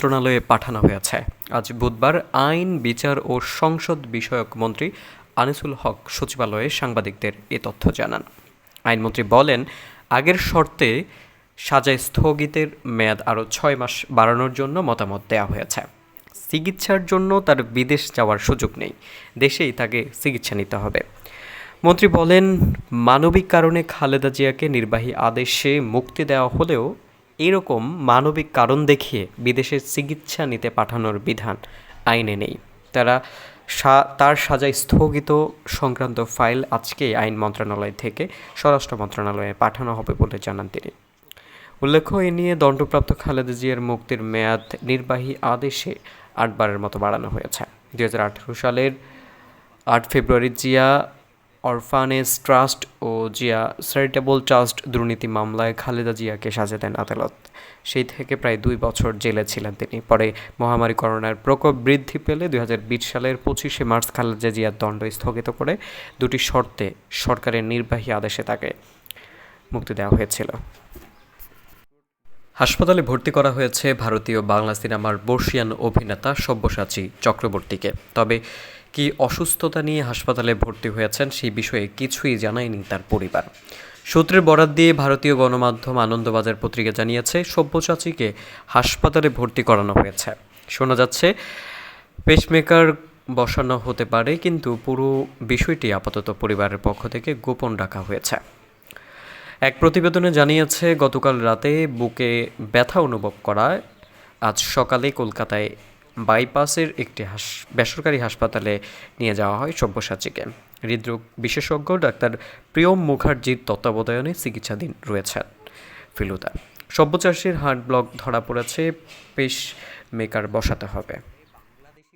মন্ত্রণালয়ে পাঠানো হয়েছে। আজ বুধবার আইন, বিচার ও সংসদ বিষয়ক মন্ত্রী আনিসুল হক সচিবালয়ে সাংবাদিকদের এ তথ্য জানান। আইনমন্ত্রী বলেন, আগের শর্তে সাজায় স্থগিতের মেয়াদ আরও ছয় মাস বাড়ানোর জন্য মতামত দেওয়া হয়েছে। চিকিৎসার জন্য তার বিদেশ যাওয়ার সুযোগ নেই। দেশেই তাকে চিকিৎসা নিতে হবে। মন্ত্রী বলেন, মানবিক কারণে খালেদা জিয়াকে নির্বাহী আদেশে মুক্তি দেওয়া হলেও এরকম মানবিক কারণ দেখিয়ে বিদেশে চিকিৎসা নিতে পাঠানোর বিধান আইনে নেই। তারা তার সাজায় স্থগিত সংক্রান্ত ফাইল আজকেই আইন মন্ত্রণালয় থেকে স্বরাষ্ট্র মন্ত্রণালয়ে পাঠানো হবে বলে জানান তিনি। উল্লেখ্য, এ নিয়ে দণ্ডপ্রাপ্ত খালেদা জিয়ার মুক্তির মেয়াদ নির্বাহী আদেশে আটবারের মতো বাড়ানো হয়েছে। দু হাজার আঠেরো সালের আট ফেব্রুয়ারি জিয়া অরফানেজ ট্রাস্ট ও জিয়া চ্যারিটেবল ট্রাস্ট দুর্নীতি মামলায় খালেদা জিয়াকে সাজা দেন আদালত। সেই থেকে প্রায় দুই বছর জেলে ছিলেন তিনি। পরে মহামারী করোনার প্রকোপ বৃদ্ধি পেলে দুই হাজার বিশ সালের পঁচিশে মার্চ খালেদা জিয়ার দণ্ড স্থগিত করে দুটি শর্তে সরকারের নির্বাহী আদেশে তাকে মুক্তি দেওয়া হয়েছিল। হাসপাতালে ভর্তি করা হয়েছে ভারতীয় বাংলা সিনেমার বর্ষিয়ান অভিনেতা সব্যসাচী চক্রবর্তীকে। তবে কি অসুস্থতা নিয়ে হাসপাতালে ভর্তি হয়েছেন সেই বিষয়ে কিছুই জানায়নি তার পরিবার। সূত্রের বরাত দিয়ে ভারতীয় গণমাধ্যম আনন্দবাজার পত্রিকা জানিয়েছে, সব্যসাচীকে হাসপাতালে ভর্তি করানো হয়েছে। শোনা যাচ্ছে পেসমেকার বসানো হতে পারে, কিন্তু পুরো বিষয়টি আপাতত পরিবারের পক্ষ থেকে গোপন রাখা হয়েছে। এক প্রতিবেদনে জানিয়েছে, গতকাল রাতে বুকে ব্যথা অনুভব করায় আজ সকালে কলকাতায় বাইপাসের একটি হাস, বেসরকারি হাসপাতালে নিয়ে যাওয়া হয় সব্যসাচীকে। হৃদরোগ বিশেষজ্ঞ ডাক্তার প্রিয়ম মুখার্জির তত্ত্বাবধানে চিকিৎসাধীন রয়েছেন ফিলুদা। সব্যচাষীর হার্ট ব্লক ধরা পড়েছে, পেশ মেকার বসাতে হবে।